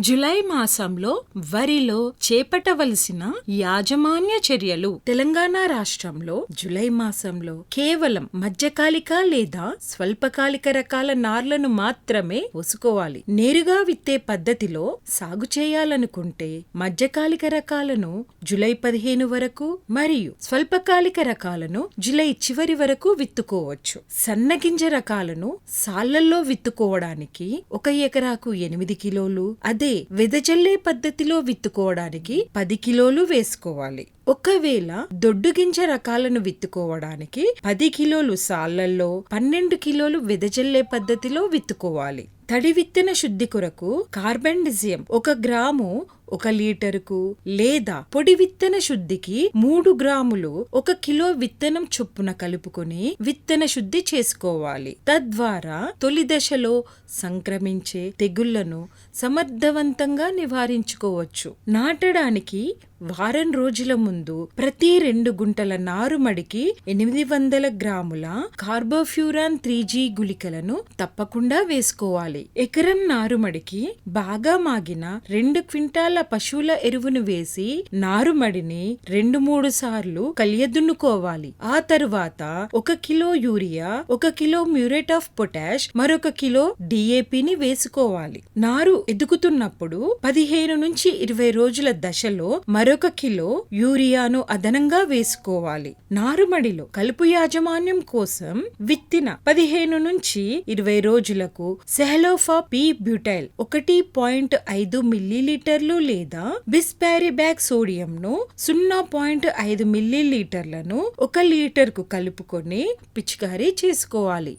July మాసంలో వరిలో చేపట్టవలసిన యాజమాన్య చర్యలు తెలంగాణ రాష్ట్రంలో జులై మాసంలో కేవలం మధ్యకాలిక లేదా స్వల్పకాలిక రకాల నార్లను మాత్రమే పోసుకోవాలి. నేరుగా విత్తే పద్ధతిలో సాగు చేయాలనుకుంటే మధ్యకాలిక రకాలను జులై పదిహేను వరకు మరియు స్వల్పకాలిక రకాలను జులై చివరి వరకు విత్తుకోవచ్చు. సన్నగింజ రకాలను సాళ్ళల్లో విత్తుకోవడానికి ఒక ఎకరాకు ఎనిమిది కిలోలు అదే వెదజల్లే పద్ధతిలో విత్తుకోవడానికి పది కిలోలు వేసుకోవాలి. ఒకవేళ దొడ్డు గింజ రకాలను విత్తుకోవడానికి పది కిలోలు సాళ్ళల్లో పన్నెండు కిలోలు వెదజల్లే పద్ధతిలో విత్తుకోవాలి. తడి విత్తన శుద్ధి కొరకు కార్బెండిజియం ఒక గ్రాము ఒక లీటరుకు లేదా పొడి విత్తన శుద్ధికి మూడు గ్రాములు ఒక కిలో విత్తనం చొప్పున కలుపుకొని విత్తన శుద్ధి చేసుకోవాలి. తద్వారా తొలి దశలో సంక్రమించే తెగుళ్ళను సమర్థవంతంగా నివారించుకోవచ్చు. నాటడానికి వారం రోజుల ముందు ప్రతి రెండు గుంటల నారుమడికి ఎనిమిది వందల గ్రాముల కార్బోఫ్యూరాన్ త్రీ జీ గుళికలను తప్పకుండా వేసుకోవాలి. ఎకరం నారుమడికి బాగా మాగిన రెండు క్వింటాల పశువుల ఎరువును వేసి నారుమడిని రెండు మూడు సార్లు కలియదున్నుకోవాలి. ఆ తరువాత ఒక కిలో యూరియా ఒక కిలో మ్యూరేట్ ఆఫ్ పొటాష్ మరొక కిలో డిఏపిని వేసుకోవాలి. నారు ఎదుగుతున్నప్పుడు పదిహేను నుంచి ఇరవై రోజుల దశలో మరొక కిలో యూరియాను అదనంగా వేసుకోవాలి. నారుమడిలో కలుపు యాజమాన్యం కోసం విత్తిన పదిహేను నుంచి ఇరవై రోజులకు సెహలోఫా పి బ్యూటైల్ ఒకటి పాయింట్ ఐదు మిల్లీలీటర్లు లేదా బిస్పారిబ్యాక్ సోడియం ను సున్నా పాయింట్ ఐదు మిల్లీలీటర్లను ఒక లీటర్కు కలుపుకొని పిచికారీ చేసుకోవాలి.